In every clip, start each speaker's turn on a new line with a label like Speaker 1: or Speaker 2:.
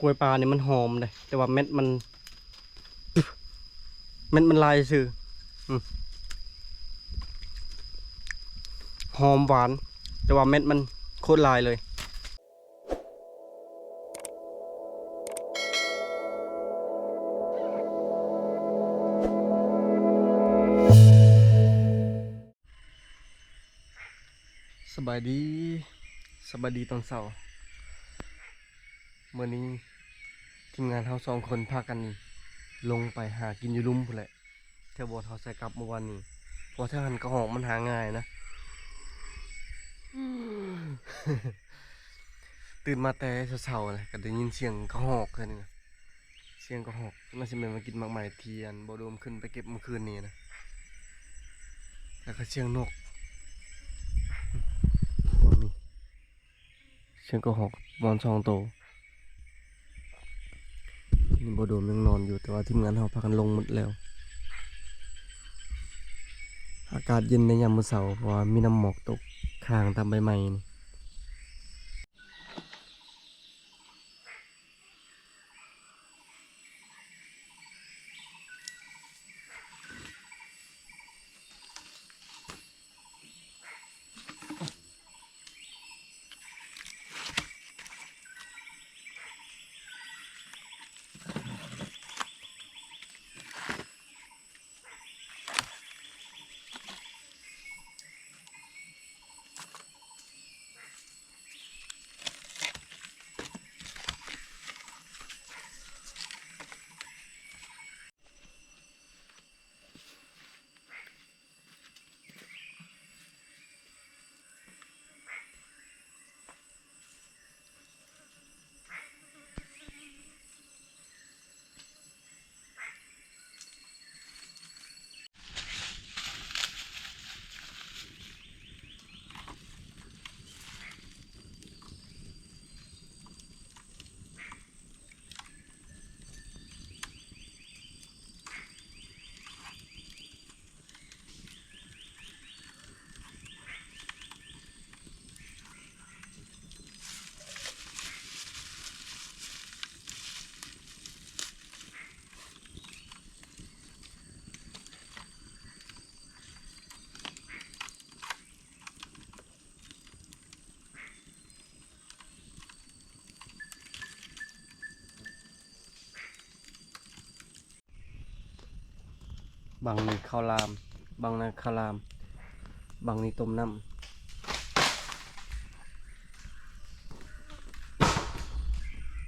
Speaker 1: กล้วยปลาเนี่ยมันหอมเลยแต่ว่าเม็ดมัน เม็ดมันลายซื่อหอมหวาน แต่ว่าเม็ดมันโคตรลายเลยสบายดีสบายดีตอนเสาร์เมื่อนี้ ทีมงานเราสองคนพากันลงไปหากินอยู่ลุ่มพุ่นแหละเทวบทเขาใส่กลับเมื่อวานนี้เพราะถ้าหันกระหองมันหาง่ายนะตื่นมาแต่เช้าๆเลยก็ได้ยินเสียงกระหอกเลยนี่นะเสียงกระหอกน่าจะเป็นมากินหมากใหม่เทียนบโดมขึ้นไปเก็บเมื่อคืนนี้นะแล้วก็เสียงนกฟังนี่เสียงก็หอกบอลสองโตว นี่บโดมยังนอนอยู่แต่ว่าทีมงานเราพากันลงหมดแล้ว อากาศเย็นในยามมื้อเช้าเพราะว่ามีน้ำหมอกตกข้างตามใบไม้นี่างนี่ข้าวราม บางนี่ข้าวราม บางนี่ต้มน้ำ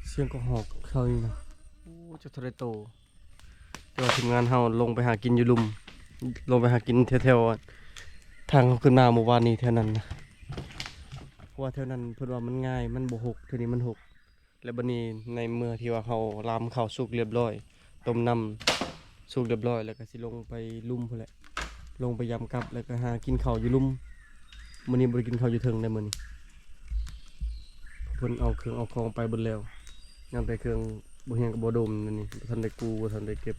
Speaker 1: เสียงก็หอกเข้านี่นะโอ้เจะทะเลโตแต่ว่าทีมงานเฮาลงไปหากินอยู่ลุม ลงไปหากินแถวๆทางขึ้นมาเมื่อวานนี้แถวนั้นนะเพราะว่าแถวนั้นเพิ่นว่ามันง่าย มันบ่หกท่านี้มันหก แล้วบัดนี้ในเมื่อที่ว่าเขาลามข้าวสุกเรียบร้อย ต้มน้ำ สูกเรียบร้อยแล้วก็สิลงไปลุ่มพุ่นแหละ ลงไปยำกับแล้วก็หากินข้าวอยู่ลุ่มมื้อนี้บ่ได้กินข้าวอยู่เทิงได้มื้อนี้เพิ่นเอาเครื่องเอาของไปเบิดแล้วยังแต่เครื่องบ่เฮียงกับบ่ดมนั่นนี่บ่ทันได้กู้บ่ทันได้เก็บ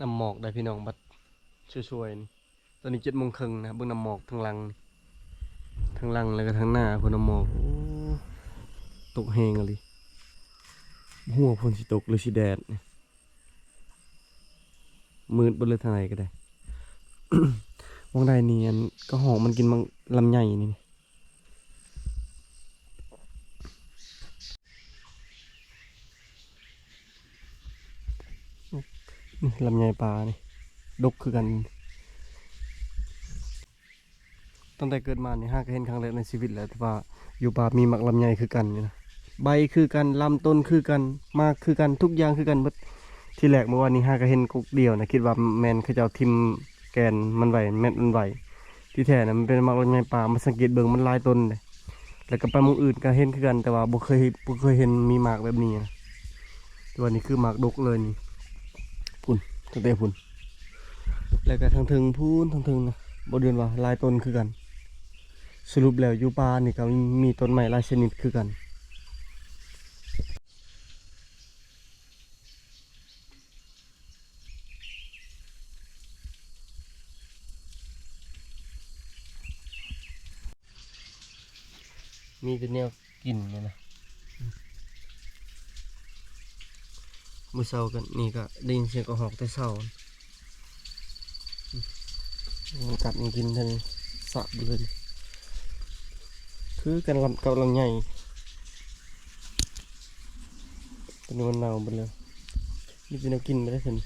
Speaker 1: น้ำหมอกได้พี่น้องบัดช่วยๆนี่ตอนนี้เจ็ดโมงครึ่งนะเบิ่งน้ำหมอกทางหลังนี่ทางหลังแล้วก็ทางหน้าพุ่นน้ำหมอกอตกแหงอะไรหัวพุ่นสิตกหรือสิแดดมืดบนเลยทางไหนก็ได้มองได้เนียนก็หอกมันกินมังลำใหญ่นี่ ลำไยปลานี่ดกคือกัน ตั้งแต่เกิดมาเนี่ยห้าก็เห็นครั้งแรกในชีวิตแล้วแต่ว่าอยู่ป่ามีหมักลำไยคือกันนี่นะใบคือกันลำต้นคือกันมากคือกันทุกอย่างคือกันเบิดที่แรกเมื่อวานนี้ห้าก็เห็นกุกเดียวนะคิดว่าแมนเขาจะเอาทิมแกนมันไหวแมนมันไหวที่แท้นะมันเป็นหมักลำไยป่ามาสังเกตเบิ่งมันลายต้นเลยแล้วก็ไปหมุงอื่นก็เห็นคือกันแต่ว่าบ่เคยบ่เคยเห็นมีหมากแบบนี้นะตัวานี้คือหมากดกเลยนี่ ตั้งแต่พุ่นแล้วก็ทางถึงพูนทางถึงนะบ่เดือนว่าลายต้นคือกัน สรุปแล้วอยู่ป่านี่ก็มีต้นไม้หลายชนิดคือกันมีแต่แนวกินเนี่ยนะ มือเช้ากันนี่ก็ได้ยินเสียงกระหอกแต่เช้ามันกัดมันกินทันสะเบืนคือกันลำกับลำใหญ่เป็นวันหนาวหมดเลยนี่เป็นกินไม่ได้ทัน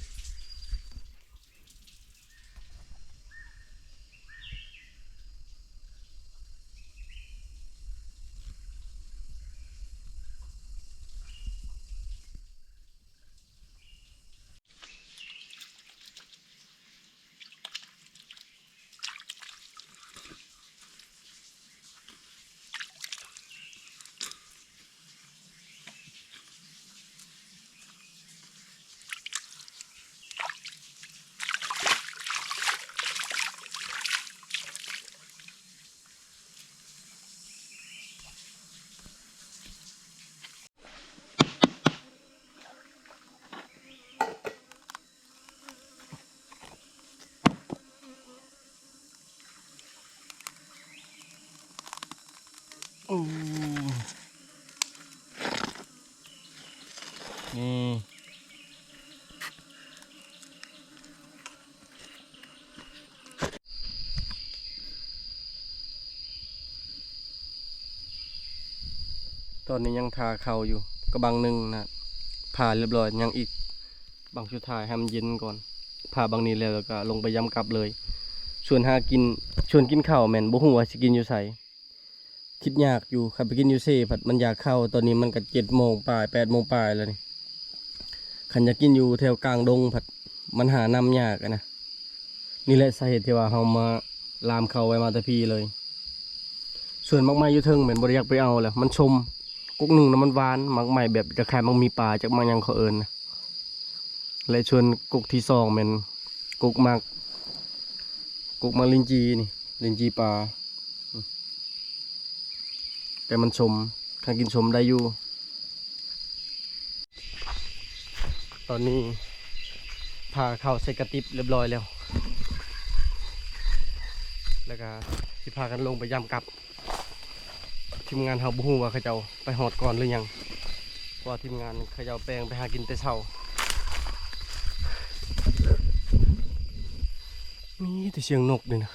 Speaker 1: นี่ตอนนี้ยังทาเขาอยู่ กระบังหนึ่งนะผ่าเรียบร้อยยังอีกบางชุดท้ายให้มันเย็นก่อน ผ่าบางนี้แล้วแล้วก็ลงไปย้ำกลับเลย ชวนหากินชวนกินข้าวแม่นบ่ฮู้ว่าสิกินอยู่ไส คิดยากอยู่ครับไปกินยูเซ่ผัดมันอยากเข้าตอนนี้มันก็เจ็ดโมงปลายแปดโมงปลายแล้วนี่ขันอยากกินอยู่แถวกลางดงผัดมันหานำยากนะนี่แหละสาเหตุที่ว่าเฮามาลามเขาไว้มาตะพีเลย ส่วนมักไม้ยูเทิงเหมือนบ่ได้อยากไปเอาแหละมันชมกุกหนึ่งนะมันหวานมักใหม่แบบจะคล้ายมันมีปลาจากมันยังเขาเอิญนะและชวนกุกที่สองเป็นกุกมักกุกมักลินจีนี่ลินจีปลา แต่มันชมข้างกินชมได้อยู่ ตอนนี้พาเข้าใส่กระติบเรียบร้อยแล้ว แล้วก็สิพากันลงไปย่ำกลับ ทีมงานเฮาบ่ฮู้ว่าเขาเจ้าไปหอดก่อนหรือยังว่าทีมงานเขาเจ้าแปลงไปหากินแต่เช้ามีแต่เสียงนกนี่นะ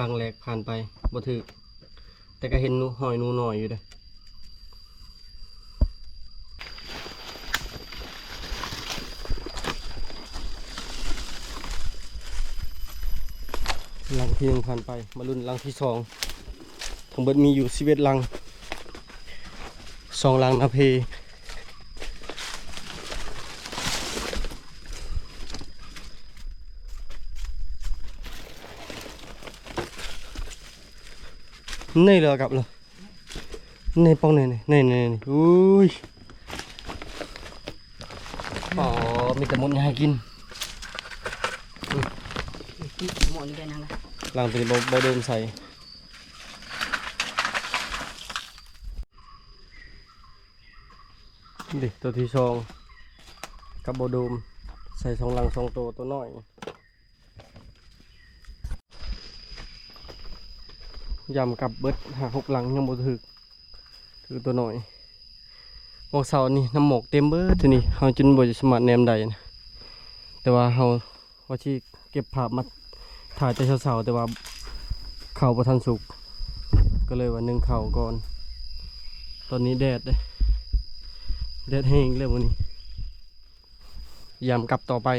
Speaker 1: ลังแหลกผ่านไปบ่ถึกแต่ก็เห็นหนูหอยหนูหน่อยอยู่เด้อลังที่หนึ่งผ่านไป มาลุ้นลังที่สองทั้งเบิดมีอยู่สิเวลังสองลังนาเพ นี่เลยกลับเลยนี่ป้องนี่นี่นี่นี่นี่อุ้ยอ๋อมีแต่มดให้กิน
Speaker 2: มดเลยนะ
Speaker 1: หลังตัวนี้บ่บ่เดิมใส่ดิตัวที่สองกับโบดูมใส่สองหลังสองตัวตัวน้อย ยำกับเบิดหาหกหลังยังบ่ถึกถือตัวหน้อยมองเสานี่น้ำหมกเต็มเบิดทีนี่เฮาจนบ่จะสามารแนมได้นะแต่ว่าเฮาว่าที่เก็บภาพมาถ่ายแต่เช้าๆแต่ว่าเข้าวบ่ทันสุก ก็เลยว่านึ่งข้าวก่อน ตอนนี้แดดเลยแดดแห้งเลยวันนี้ยามกลับต่อไป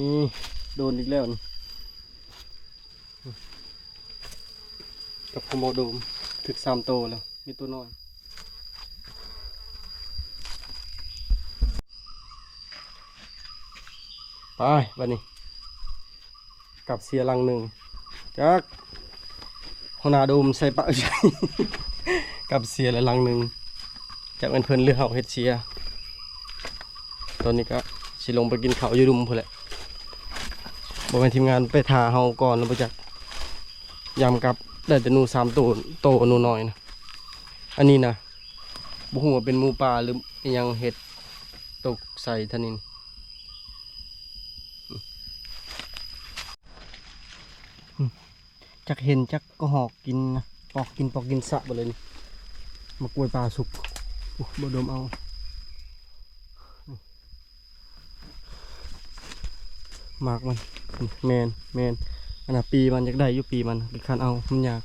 Speaker 1: นี่โด นอีกแล้วนี่กับโคโมโดมถึกสามโตแล้ว มีตัวน้อยไปวันนี้กับเสียลังหนึ่งจักหัวหน้าโดมใส่ปะใช่กับเสียแล้วลังหนึ่งจากเป็นเพื่อนเรือเฮาเฮ็ดเสียตอนนี้ก็สิลงไปกินข้าวอยูรุมพุ่นแหละ บอกให้ทีมงานไปทาเฮาก่อนแล้วไปจักยำกับได้แต่นูสามตัวโตนูน้อยนะอันนี้นะบุหัวเป็นมูปลาหรือยังเห็ดตกใส่ทนินจักเห็นจักก็หอกกินนะปอกกินปอกกินสะไปเลยนี่มากวยปลาสุกโอ้บดมเอาหมากมัน แมนแมนอันน่ะปีมันอยากได้อยู่ปีมันคันเอามันอยาก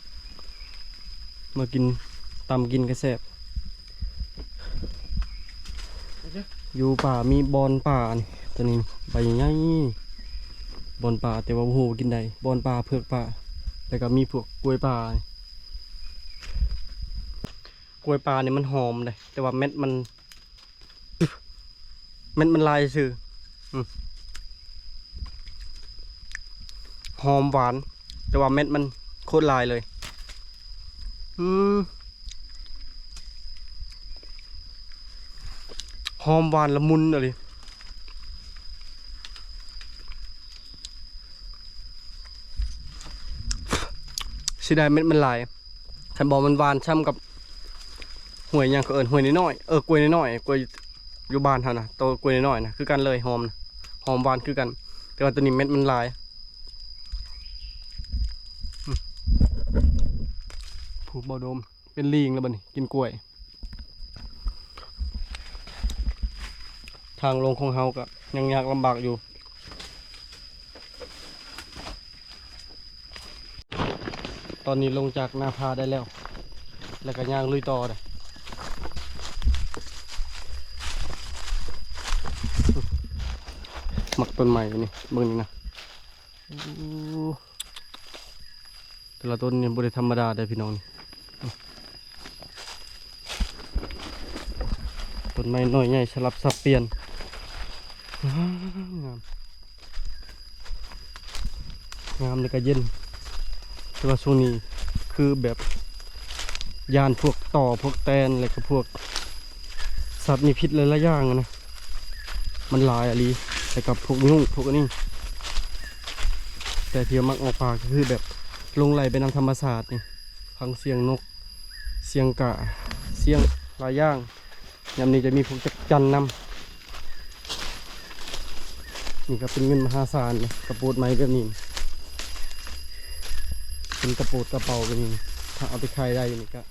Speaker 1: มากินตำกินกระแสบอยู่ป่ามีบอนป่านี่ตัวนี้ใบใหญ่บอนป่าแต่ว่าโอ้โหกินได้บอนป่าเผือกป่าแล้วก็มีพวกกล้วยป่ากล้วยป่านี่มันหอมเลยแต่ว่าเม็ดมันเม็ดมันลายซื่อ หอมหวาน แต่ว่าเม็ดมันโคตรลายเลย อืมหอมหวานละมุนอะไรสิได้เม็ดมันลายฉันบอกมันหวานช่ำกับหวยยังก็เอิญหวยน้อยเออกล้วยน้อยกล้วยอยู่บ้านเท่านะโตกล้วยน้อยนะคือกันเลยหอมนะหอมหวานคือกัน แต่ว่าตัวนี้เม็ดมันลาย ผูก บอดม เป็นลิงแล้วบัดนกินกล้วย ทางลงของเฮาก็ยังยากลำบากอยู่ตอนนี้ลงจากหน้าพาได้แล้ว แล้วก็ย่างลุยต่อเลยหมักต้นใหม่นี่เบิ่งนี่นะแต่ละต้นนี่บริธรรมดาได้พี่น้องนี่ ต้นไม้น้อยใหญ่สลับสับเปลี่ยนงามงามเลยก็เย็นแต่ว่าช่วงนี้คือแบบยานพวกต่อพวกแตนอะไรก็พวก สัตว์มีพิษหลายๆอย่างนะ มันลายอะลีแต่กับพวกยุ่งพวกนี้ แต่เที่มักออกปากก็คือแบบลงไหลไปนำธรรมศาสตร์นี่ฟังเสียงนก เสียงกะ เสียงหลายอย่าง ยามนี้จะมีพวกจักจันนำนี่ก็เป็นเงินมหาศาลนะกระโปดไม้แบบนี้เป็นกระโปดกระเป๋าแบบนี้ถ้าเอาไปขายได้นี่ก็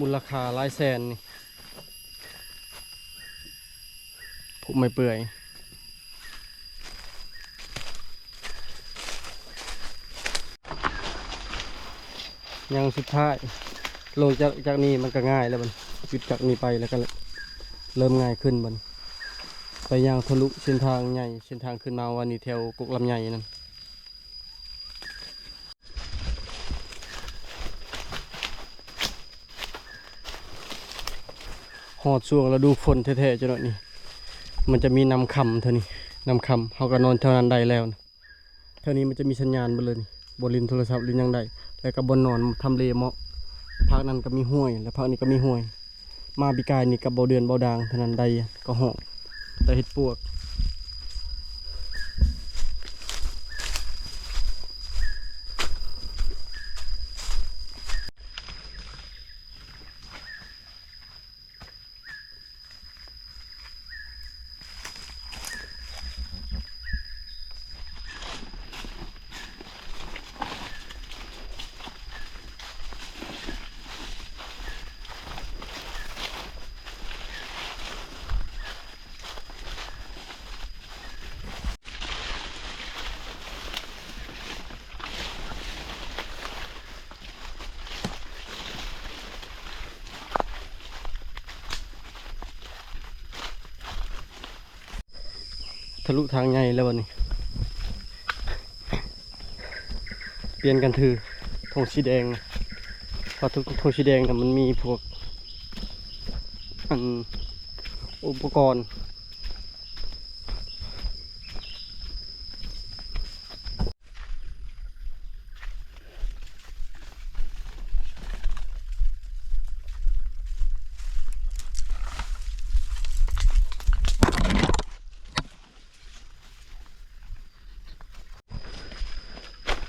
Speaker 1: มูลค่าหลายแสนนี่ผมไม่เปื่อยยังสุดท้ายลงจากจากนี้มันก็ง่ายแล้วมัน หยุดจากนี้ไปแล้วก็เริ่มง่ายขึ้นมันไปยางทะลุเส้นทางใหญ่เส้นทางขึ้นมาวันนี้แถวกุกลำใหญ่นั่นหอดช่วงแล้วดูฝนแท้ๆจังหน่อยนี่มันจะมีนำคำเท่านี้นำคำเขาก็นอนเท่านั้นได้แล้วนะเท่านี้มันจะมีสัญญาณไปเลยนี่บนลินโทรศัพท์หรือยังได้แล้วก็บนนอนทำเลเหมาะภาคนั้นก็มีห้วย แล้วภาคนี้ก็มีห้วย มาปีกายนี่กับเบาเดือนเบาดางเท่านั้นใดก็หอกแต่เห็ดปวก ทะลุทางไงแล้ววันนี้ เปลี่ยนกันถือธงสีแดงเพราะทุกธงสีแดงนะมันมีพวกอันอุปกรณ์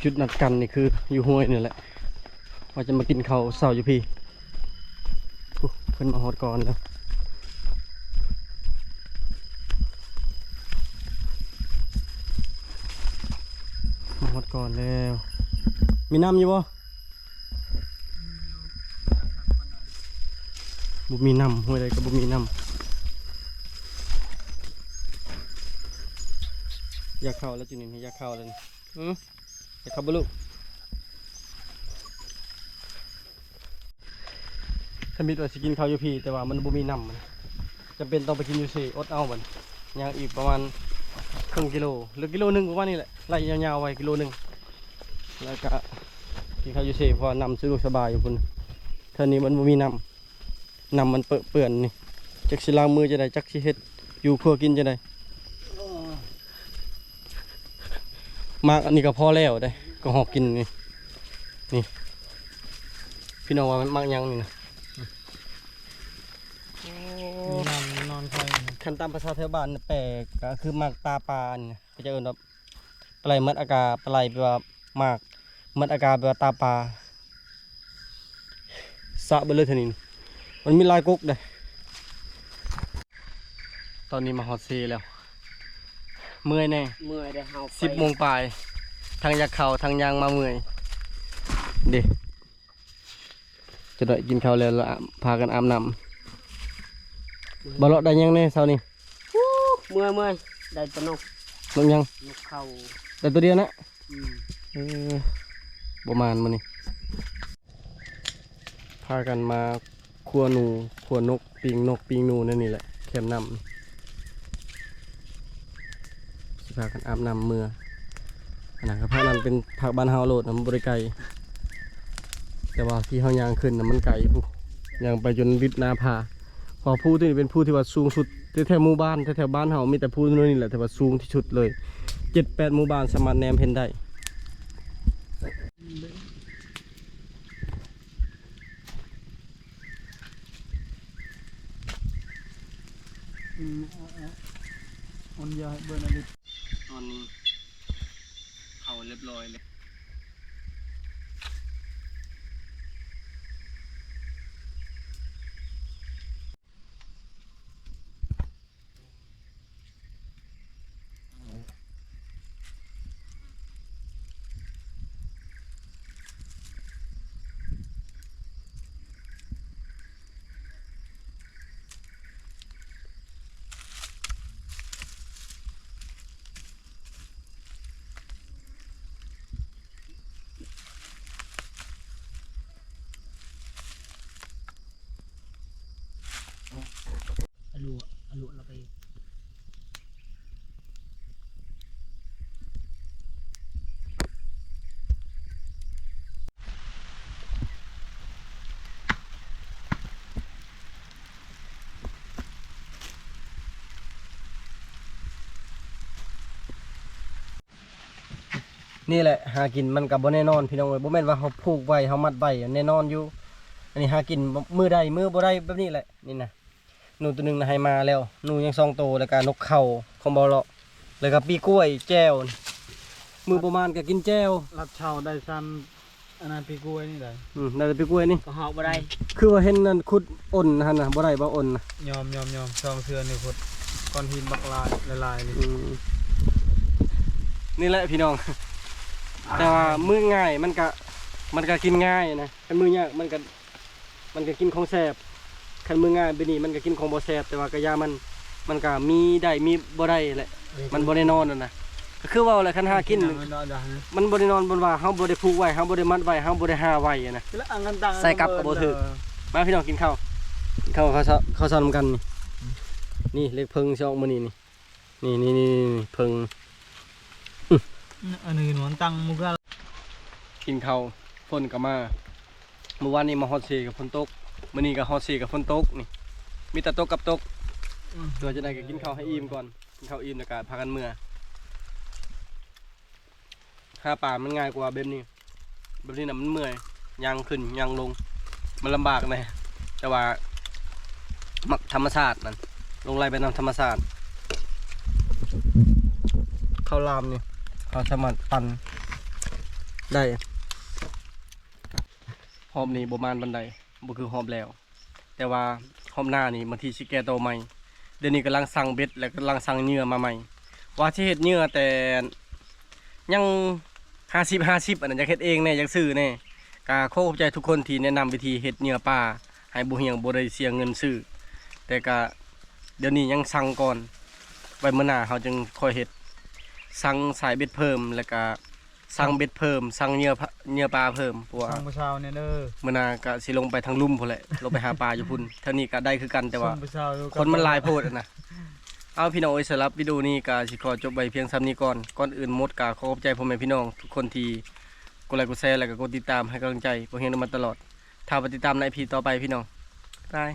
Speaker 1: จุดนัดกันนี่คืออยู่ห้วยนี่แหละว่าจะมากินเขาเสาอยู่พี่เพิ่นมาฮอดก่อนแล้วมาฮอดก่อนแล้ว มีน้ำอยู่บ่บ่มีน้ำห้วยใดก็บ่มีน้ำอยากเข้าแล้วจุนี้อยากเข้าแล้วนี่อือ จะขับบุลุถ้ามีตัวสิกินข้าวอยู่พี่ แต่ว่ามันบ่มีน้ำมันจำเป็นต้องไปกินอยู่สิอดเอามันย่างอีกประมาณครึ่งกิโลหรือกิโลหนึ่งประมาณนี้แหละไล่ยาวๆไว้กิโลหนึ่งแล้วก็กินข้าวอยู่สิเพราะว่าน้ำสะดวกสบายอยู่พุ่นเท่านี้มันบ่มีน้ำน้ำมันเปื้อนเปื้อนนี่จักสิล้างมือจะได้จักสิเฮ็ดอยู่ครัวกินจะได้ มากอันนี้ก็พอแล้วได้ ก็หอกกินนี่ นี่ พี่น้องว่ามันมักยังนี่นะ
Speaker 3: มีนอนนอนคอย
Speaker 1: คันตามภาษาแถวบ้านน่ะแปลกก็คือมักตาปลานี่นะก็จะเอิ้นว่าปลาไหลมัดอากาปลาไหลแปลว่ามากมัดอากาแปลว่าตาปลาสะเบดเลยเท่านี้นี่มันมีลายกกเด้ตอนนี้มาฮอดซีแล้ว เมื่อยแน่
Speaker 2: เมื่อยได้เฮา
Speaker 1: สิบโมงปลายทางยากเข่าทางยางมาเมื่อยเด็จะได้กินข้าวแล้วแล้วพากันอาบน้ำบอลเลาะได้ยังเนี่ยเช้านี้
Speaker 2: เมื่อยเมื่อยได้แตะนก
Speaker 1: ลงยัง
Speaker 2: นกเข้า
Speaker 1: ได้ตัวเดียวนะ
Speaker 2: อืม
Speaker 1: เออประมาณมันนี่พากันมาขัวหนูขัวนกปิงนกปิงหนูนั่นนี่แหละแคมน้ำสิ พากันอาบน้ำเมื่อนะครับภาคนั้นเป็นภาคบ้านเฮาโลดนะมันบริไกลแต่ว่าที่เฮายางขึ้นนะมันไกลผู้ยางไปจนวิทย์นาพาพอผู้ที่นี่เป็นผู้ที่ว่าสูงสุดแถวหมู่บ้านแถวบ้านเฮามีแต่ผู้นี่แหละแต่ว่าสูงที่สุดเลยเจ็ดแปดหมู่บ้านสามารถแนมเห็นได้
Speaker 3: อืมเอาเอามันยาเบอร์นาฬิ
Speaker 1: อนนี้เขาเรียบร้อยเลย
Speaker 2: อลุอลุเราไป
Speaker 1: นี่แหละหากินมันกับบ่แน่นอนพี่น้องเอ้ยบ่แม่นว่าเขาผูกไว้เขามัดไว้แน่นอนอยู่ อันนี้หากินมือใดมือบ่ได้แบบนี้แหละนี่นะ หนูตัวหนึงนะให้มาแล้วหนูยังสองโตวแล้วก็นกเขาของบ่เลาะแล้วก็ปีกล้วยแจ้วมือประมาณก็กินแจ้ว
Speaker 3: รับเช่าได้ซ้ำอันนั้นปีกล้วยนี่ได้
Speaker 1: อืมได้แต่ปีกล้วยนี่
Speaker 2: ก็เฮาบ่ได้
Speaker 1: คือว่าเห็นนั่นขุดอ่อนหั่นน่ะบ่ได้บ่อ่อนน่ะ
Speaker 3: ยอมยอมยอมซองเทือนี่พดก้อนหินบักลายละลายนี่
Speaker 1: อืมนี่แหละพี่น้อง แต่ว่ามือง่ายมันก็มันก็กินง่ายนะคันมือยากมันก็มันก็กินของแซ่บ คันมือง่ายไปนี่มันก็กินของบ่แซ่บแต่ว่าก็ยามันมันก็มีได้มีบ่ได้แหละมันบ่ได้นอนนั่นนะก็คือว่าแหละคันหากิน
Speaker 3: มันนอนดังนะ
Speaker 1: มันบ่ได้นอนบนว่าเฮาบ่ได้ผูกไว้เฮาบ่ได้มัดไว้เฮาบ่ได้หาไว้อะนะ
Speaker 3: แล้วอันนั้นดัง
Speaker 1: ใส่กลับกับบ่ถึกมาพี่น้องกินข้าวกินข้าวข้าวเช้าข้าวเช้านำกันนี่นี่เล็กเพิงสิออกมื้อนี้นี่นี่นี่นี่นี่เพิ่ง
Speaker 3: อันนี้หนวนตังมุกละ
Speaker 1: กินข้าวฝนก็มาเมื่อวานนี้มาฮอตเซกับฝนตก มื้อนี้ก็ฮอตเซกับฝนตกนี่มีแต่ตกกับตกเดี๋ยวจะได้ก็กินข้าวให้อิ่มก่อนกินข้าวอิ่มแล้วก็พากันเมื่อหาป่ามันง่ายกว่าแบบนี้แบบนี้น่ะมันเมื่อยยางขึ้นยางลง มันลำบากแน่แต่ว่ามักธรรมชาตินั่นลงไล่ไปนำธรรมชาติข้าวรามนี่เขาสามารถปั่นได้หอมนี่ประมาณบันได บ่คือหอมแล้ว แต่ว่าหอมหน้านี่บางทีสิแก่โตใหม่เดี๋ยวนี้กำลังสั่งเบ็ดและกำลังสั่งเหยื่อมาใหม่ ว่าที่เฮ็ดเหยื่อแต่ยังห้าสิบห้าสิบอันนั้นอยากเฮ็ดเองแน่อยากซื้อแน่กาขอขอบใจทุกคนที่แนะนำวิธีเฮ็ดเหยื่อปลาให้บ่เฮียงบ่ได้เสียเงินซื้อแต่ก็เดี๋ยวนี้ยังสั่งก่อนไว้มื้อหน้าเฮาจึงค่อยเฮ็ดสั่งสายเบ็ดเพิ่มแล้วก็ สั่งเบ็ดเพิ่มสั่งเหยื่อพะเหยื่อปลาเพิ่มเพราะว่า
Speaker 3: ทางประชาวเนี่ยเด้อ
Speaker 1: มื่อหนาก็สิลงไปทางลุ่มพุ่นแหละลงไปหาปลาอยู่พุ่นเท่านี้ก็ได้คือกันแต่ว่า
Speaker 3: ส่งประชาวอยู่กับ
Speaker 1: คนมันหลายโพดอะนะ เอาพี่น้องเอ้ยสำหรับวิดีโอนี้ก็สิขอจบไว้เพียงซ้ำนี้ก่อน ก่อนอื่นหมดก็ขอขอบใจพ่อแม่พี่น้องทุกคนที่กดไลค์กดแชร์แล้วก็กดติดตามให้กำลังใจพวกเฮียนมาตลอด ถ้าไปติดตามในพีต่อไปพี่น้องบาย